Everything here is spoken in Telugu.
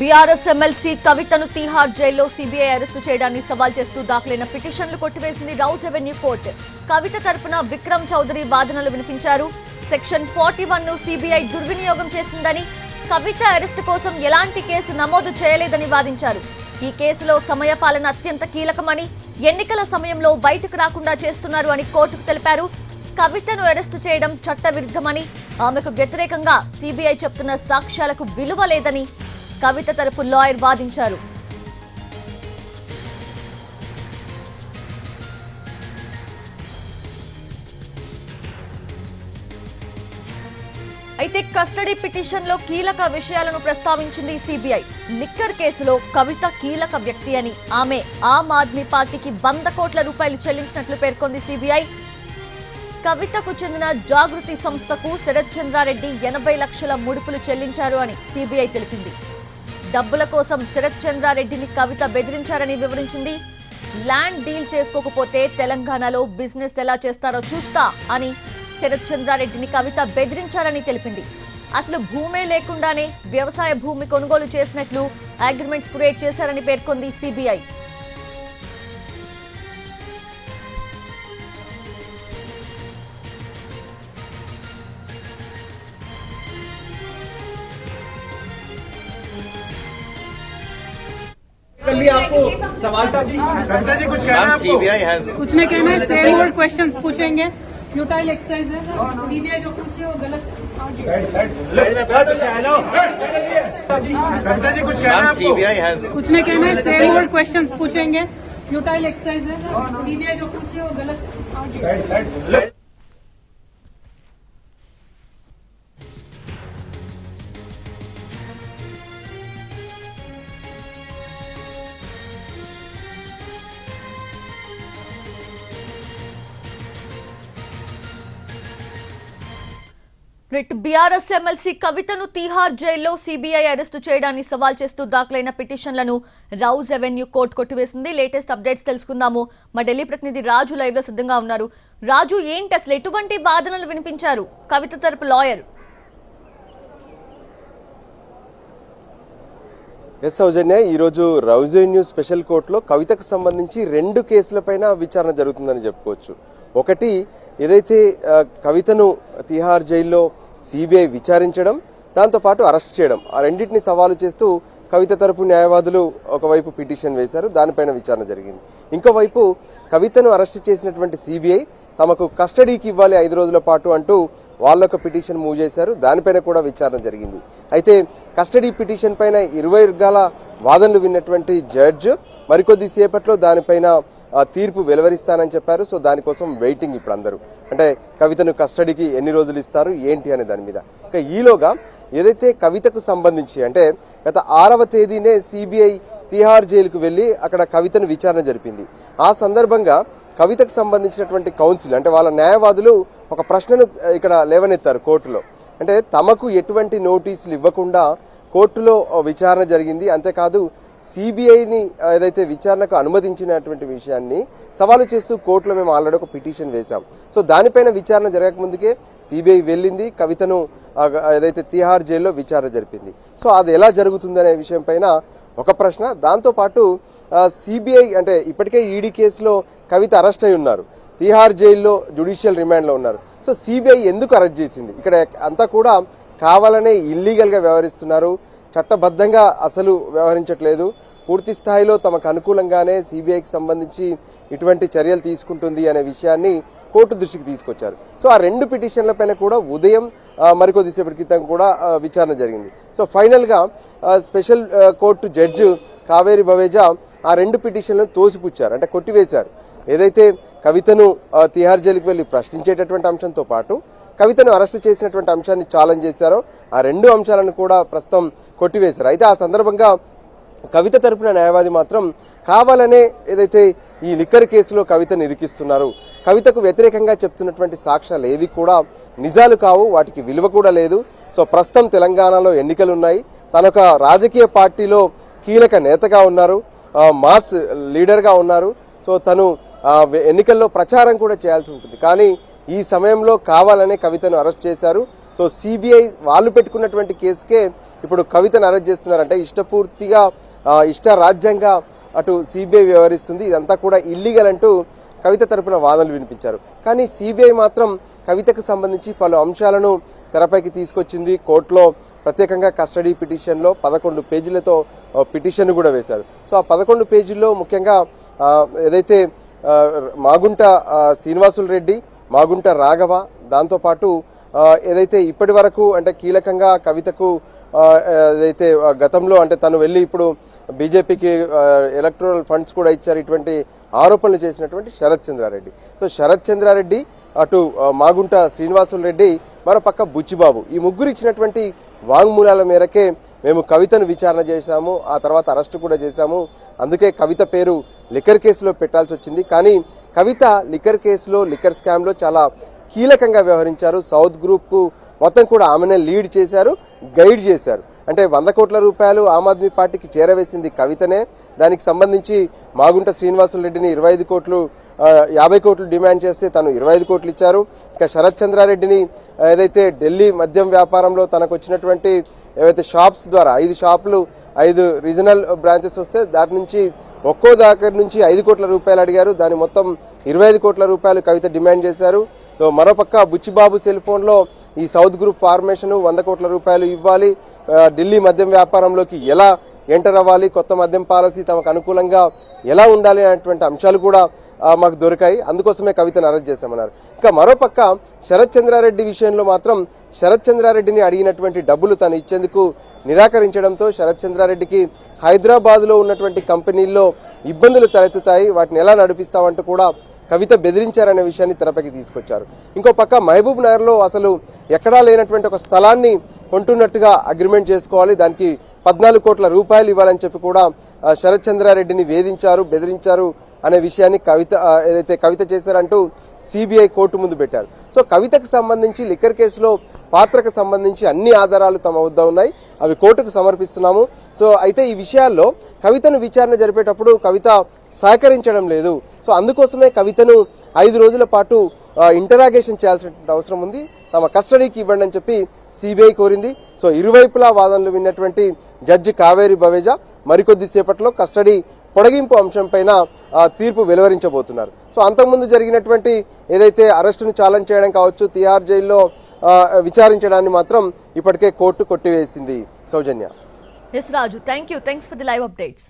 బీఆర్ఎస్ ఎమ్మెల్సీ కవితను తీహార్ జైల్లో సీబీఐ అరెస్టు చేయడాన్ని సవాల్ చేస్తూ దాఖలైన పిటిషన్లు కొట్టివేసింది రౌస్ ఎవెన్యూ కోర్టు. కవిత తరపున విక్రమ్ చౌదరి వాదనలు వినిపించారు. సెక్షన్ ఫార్టీ వన్ను సీబీఐ దుర్వినియోగం చేసిందని కవిత అరెస్టు కోసం ఎలాంటి కేసు నమోదు చేయలేదని వాదించారు. ఈ కేసులో సమయపాలన అత్యంత కీలకమని ఎన్నికల సమయంలో బయటకు రాకుండా చేస్తున్నారు అని కోర్టుకు తెలిపారు. కవితను అరెస్టు చేయడం చట్టవిరుద్ధమని ఆమెకు వ్యతిరేకంగా సీబీఐ చెప్తున్న సాక్ష్యాలకు విలువ లేదని కవిత తరపు లాయర్ వాదించారు. అయితే కస్టడీ పిటిషన్లో కీలక విషయాలను ప్రస్తావించింది సిబిఐ. లిక్కర్ కేసులో కవిత కీలక వ్యక్తి అని ఆమె ఆమ్ ఆద్మీ పార్టీకి వంద కోట్ల రూపాయలు చెల్లించినట్లు పేర్కొంది సిబిఐ. కవితకు చెందిన జాగృతి సంస్థకు శరత్ చంద్రారెడ్డి ఎనభై లక్షల ముడుపులు చెల్లించారు అని సిబిఐ తెలిపింది. డబ్బుల కోసం శరత్ చంద్రారెడ్డిని కవిత బెదిరించారని వివరించింది. ల్యాండ్ డీల్ చేసుకోకపోతే తెలంగాణలో బిజినెస్ ఎలా చేస్తారో చూస్తా అని శరత్ చంద్రారెడ్డిని కవిత బెదిరించారని తెలిపింది. అసలు భూమే లేకుండానే వ్యవసాయ భూమి కొనుగోలు చేసినట్లు అగ్రిమెంట్స్ క్రియేట్ చేశారని పేర్కొంది సిబిఐ. कर लिया आपको सवाल था जी कविता जी कुछ कहना है आपको? सीबीआई कुछ नहीं कहना है सेम ओल्ड क्वेश्चंस पूछेंगे। यूटाइल एक्सरसाइज है सीबीआई जो पूछ रही है वो गलत जी कविता जी कुछ कहना है आपको? सीबीआई हैज़ कुछ नहीं कहना है सेम ओल्ड क्वेश्चंस पूछेंगे। फ्यूटाइल एक्सरसाइज है सीबीआई जो पूछ रही है वो गलत రెట్ బీఆర్ఎస్ ఎమ్మెల్సీ కవితను తీహార్ జైల్లో సిబిఐ అరెస్టు చేయడాన్ని సవాల్ చేస్తూ దాఖలైన పిటిషన్లను రౌజ్ ఎవెన్యూ కోర్టు కొట్టివేసింది. లేటెస్ట్ అప్డేట్స్ తెలుసుకుందాము. మా ఢిల్లీ ప్రతినిధి రాజు లైవ్లో సిద్ధంగా ఉన్నారు. రాజు ఏంటి అసలు ఎటువంటి వాదనలు వినిపించారు? కవిత తరపు లాయర్. ఎస్ సౌజన్య ఈరోజు రౌజెన్యూ స్పెషల్ కోర్టులో కవితకు సంబంధించి రెండు కేసులపైన విచారణ జరుగుతుందని చెప్పుకోవచ్చు. ఒకటి ఏదైతే కవితను తిహార్ జైల్లో సిబిఐ విచారించడం దాంతోపాటు అరెస్ట్ చేయడం ఆ రెండింటిని సవాలు చేస్తూ కవిత తరపు న్యాయవాదులు ఒకవైపు పిటిషన్ వేశారు దానిపైన విచారణ జరిగింది. ఇంకోవైపు కవితను అరెస్ట్ చేసినటువంటి సిబిఐ తమకు కస్టడీకి ఇవ్వాలి ఐదు రోజుల పాటు అంటూ వాళ్ళొక పిటిషన్ మూవ్ చేశారు దానిపైన కూడా విచారణ జరిగింది. అయితే కస్టడీ పిటిషన్ పైన ఇరవై వర్గాల వాదనలు విన్నటువంటి జడ్జ్ మరికొద్ది సేపట్లో దానిపైన తీర్పు వెలువరిస్తానని చెప్పారు. సో దానికోసం వెయిటింగ్ ఇప్పుడు అందరూ. అంటే కవితను కస్టడీకి ఎన్ని రోజులు ఇస్తారు ఏంటి అనే దాని మీద. ఇక ఈలోగా ఏదైతే కవితకు సంబంధించి అంటే గత ఆరవ తేదీనే సిబిఐ తిహార్ జైలుకు వెళ్ళి అక్కడ కవితను విచారణ జరిపింది. ఆ సందర్భంగా కవితకు సంబంధించినటువంటి కౌన్సిల్ అంటే వాళ్ళ న్యాయవాదులు ఒక ప్రశ్నను ఇక్కడ లేవనెత్తారు కోర్టులో. అంటే తమకు ఎటువంటి నోటీసులు ఇవ్వకుండా కోర్టులో విచారణ జరిగింది. అంతేకాదు సిబిఐని ఏదైతే విచారణకు అనుమతించినటువంటి విషయాన్ని సవాలు చేస్తూ కోర్టులో మేము ఆల్రెడీ ఒక పిటిషన్ వేశాం. సో దానిపైన విచారణ జరగక ముందుకే సిబిఐ వెళ్ళింది కవితను ఏదైతే తిహార్ జైల్లో విచారణ జరిపింది. సో అది ఎలా జరుగుతుంది అనే విషయం పైన ఒక ప్రశ్న. దాంతోపాటు సిబిఐ అంటే ఇప్పటికే ఈడీ కేసులో కవిత అరెస్ట్ అయి ఉన్నారు. తిహార్ జైల్లో జుడిషియల్ రిమాండ్లో ఉన్నారు. సో సిబిఐ ఎందుకు అరెస్ట్ చేసింది? ఇక్కడ అంతా కూడా కావాలనే ఇల్లీగల్గా వ్యవహరిస్తున్నారు. చట్టబద్ధంగా అసలు వ్యవహరించట్లేదు. పూర్తి స్థాయిలో తమకు అనుకూలంగానే సిబిఐకి సంబంధించి ఇటువంటి చర్యలు తీసుకుంటుంది అనే విషయాన్ని కోర్టు దృష్టికి తీసుకొచ్చారు. సో ఆ రెండు పిటిషన్ల పైన కూడా ఉదయం ఆ, మరికొద్దిసేపటి క్రితం కూడా విచారణ జరిగింది. సో ఫైనల్గా special court judge Kaveri Baweja ఆ రెండు పిటిషన్లను తోసిపుచ్చారు. అంటే కొట్టివేశారు. ఏదైతే కవితను తిహార్ జైలుకి వెళ్ళి ప్రశ్నించేటటువంటి అంశంతో పాటు కవితను అరెస్ట్ చేసినటువంటి అంశాన్ని ఛాలెంజ్ చేశారో. ఆ రెండు అంశాలను కూడా ప్రస్తుతం కొట్టివేశారు. అయితే ఆ సందర్భంగా కవిత తరపున న్యాయవాది మాత్రం కావాలనే ఏదైతే ఈ లిక్కర్ కేసులో కవితను ఇరికిస్తున్నారు కవితకు వ్యతిరేకంగా చెప్తున్నటువంటి సాక్ష్యాలు ఏవి కూడా నిజాలు కావు వాటికి విలువ కూడా లేదు. సో ప్రస్తుతం తెలంగాణలో ఎన్నికలు ఉన్నాయి తనొక రాజకీయ పార్టీలో కీలక నేతగా ఉన్నారు మాస్ లీడర్గా ఉన్నారు. సో తను ఎన్నికల్లో ప్రచారం కూడా చేయాల్సి ఉంటుంది. కానీ ఈ సమయంలో కావాలనే కవితను అరెస్ట్ చేశారు. సో సిబిఐ వాళ్ళు పెట్టుకున్నటువంటి కేసుకే ఇప్పుడు కవితను అరెస్ట్ చేస్తున్నారంటే. ఇష్టపూర్తిగా ఇష్ట రాజ్యంగా అటు సిబిఐ వ్యవహరిస్తుంది. ఇదంతా కూడా ఇల్లీగల్ అంటూ కవిత తరపున వాదనలు వినిపించారు. కానీ సిబిఐ మాత్రం కవితకు సంబంధించి పలు అంశాలను తెరపైకి తీసుకొచ్చింది. కోర్టులో ప్రత్యేకంగా కస్టడీ పిటిషన్లో పదకొండు పేజీలతో పిటిషన్ కూడా వేశారు. సో ఆ పదకొండు పేజీల్లో ముఖ్యంగా ఏదైతే మాగుంట శ్రీనివాసులు రెడ్డి మాగుంట రాఘవ దాంతోపాటు ఏదైతే ఇప్పటి వరకు అంటే కీలకంగా కవితకు ఏదైతే గతంలో అంటే తను వెళ్ళి ఇప్పుడు బీజేపీకి ఎలక్ట్రల్ ఫండ్స్ కూడా ఇచ్చారు ఇటువంటి ఆరోపణలు చేసినటువంటి శరత్ చంద్రారెడ్డి. సో శరత్ చంద్రారెడ్డి అటు మాగుంట శ్రీనివాసులు రెడ్డి మరోపక్క బుచ్చిబాబు. ఈ ముగ్గురు ఇచ్చినటువంటి వాంగ్మూలాల మేరకే మేము కవితను విచారణ చేశాము ఆ తర్వాత అరెస్ట్ కూడా చేశాము. అందుకే కవిత పేరు లిక్కర్ కేసులో పెట్టాల్సి వచ్చింది. కానీ కవిత లిక్కర్ కేసులో లిక్కర్ స్కామ్లో చాలా కీలకంగా వ్యవహరించారు. సౌత్ గ్రూప్కు మొత్తం కూడా ఆమెనే లీడ్ చేశారు గైడ్ చేశారు. అంటే వంద కోట్ల రూపాయలు ఆమ్ ఆద్మీ పార్టీకి చేరవేసింది కవితనే. దానికి సంబంధించి మాగుంట శ్రీనివాసులు రెడ్డిని ఇరవై ఐదు కోట్లు యాభై కోట్లు డిమాండ్ చేస్తే తను ఇరవై ఐదు కోట్లు ఇచ్చారు. ఇక శరత్ చంద్రారెడ్డిని ఏదైతే ఢిల్లీ మద్యం వ్యాపారంలో తనకు వచ్చినటువంటి ఏవైతే షాప్స్ ద్వారా ఐదు షాపులు ఐదు రీజనల్ బ్రాంచెస్ వస్తే దాని నుంచి ఒక్కో దగ్గర నుంచి ఐదు కోట్ల రూపాయలు అడిగారు. దాని మొత్తం ఇరవై ఐదు కోట్ల రూపాయలు కవిత డిమాండ్ చేశారు. సో మరోపక్క బుచ్చిబాబు సెల్ ఫోన్లో ఈ సౌత్ గ్రూప్ ఫార్మేషన్ వంద కోట్ల రూపాయలు ఇవ్వాలి. ఢిల్లీ మద్యం వ్యాపారంలోకి ఎలా ఎంటర్ అవ్వాలి? కొత్త మద్యం పాలసీ తమకు అనుకూలంగా ఎలా ఉండాలి అనేటువంటి అంశాలు కూడా మాకు దొరికాయి. అందుకోసమే కవితను అరెస్ట్ చేశామన్నారు. ఇంకా మరోపక్క శరత్ చంద్రారెడ్డి విషయంలో మాత్రం శరత్ చంద్రారెడ్డిని అడిగినటువంటి డబ్బులు తను ఇచ్చేందుకు నిరాకరించడంతో శరత్ చంద్రారెడ్డికి హైదరాబాద్లో ఉన్నటువంటి కంపెనీల్లో ఇబ్బందులు తలెత్తుతాయి. వాటిని ఎలా నడిపిస్తామంటూ కూడా కవిత బెదిరించారనే విషయాన్ని తెరపైకి తీసుకొచ్చారు. ఇంకో పక్క మహబూబ్ నగర్లో అసలు ఎక్కడా లేనటువంటి ఒక స్థలాన్ని కొంటున్నట్టుగా అగ్రిమెంట్ చేసుకోవాలి. దానికి పద్నాలుగు కోట్ల రూపాయలు ఇవ్వాలని చెప్పి కూడా శరత్ చంద్రారెడ్డిని వేధించారు బెదిరించారు అనే విషయాన్ని కవిత ఏదైతే కవిత చేశారంటూ సిబిఐ కోర్టు ముందు పెట్టారు. సో కవితకు సంబంధించి లిక్కర్ కేసులో పాత్రకు సంబంధించి అన్ని ఆధారాలు తమ వద్ద ఉన్నాయి. అవి కోర్టుకు సమర్పిస్తున్నాము. సో అయితే ఈ విషయాల్లో కవితను విచారణ జరిపేటప్పుడు కవిత సహకరించడం లేదు. సో అందుకోసమే కవితను ఐదు రోజుల పాటు ఇంటరాగేషన్ చేయాల్సిన అవసరం ఉంది. తమ కస్టడీకి ఇవ్వండి అని చెప్పి సిబిఐ కోరింది. సో ఇరువైపులా వాదనలు విన్నటువంటి జడ్జి కావేరి బవేజా మరికొద్దిసేపట్లో కస్టడీ పొడిగింపు అంశంపైన తీర్పు వెలువరించబోతున్నారు. సో అంతకుముందు జరిగినటువంటి ఏదైతే అరెస్టును ఛాలెంజ్ చేయడం కావచ్చు తిహార్ జైల్లో విచారించడాన్ని మాత్రం ఇప్పటికే కోర్టు కొట్టివేసింది సౌజన్య. S Raju thank you thanks for the live updates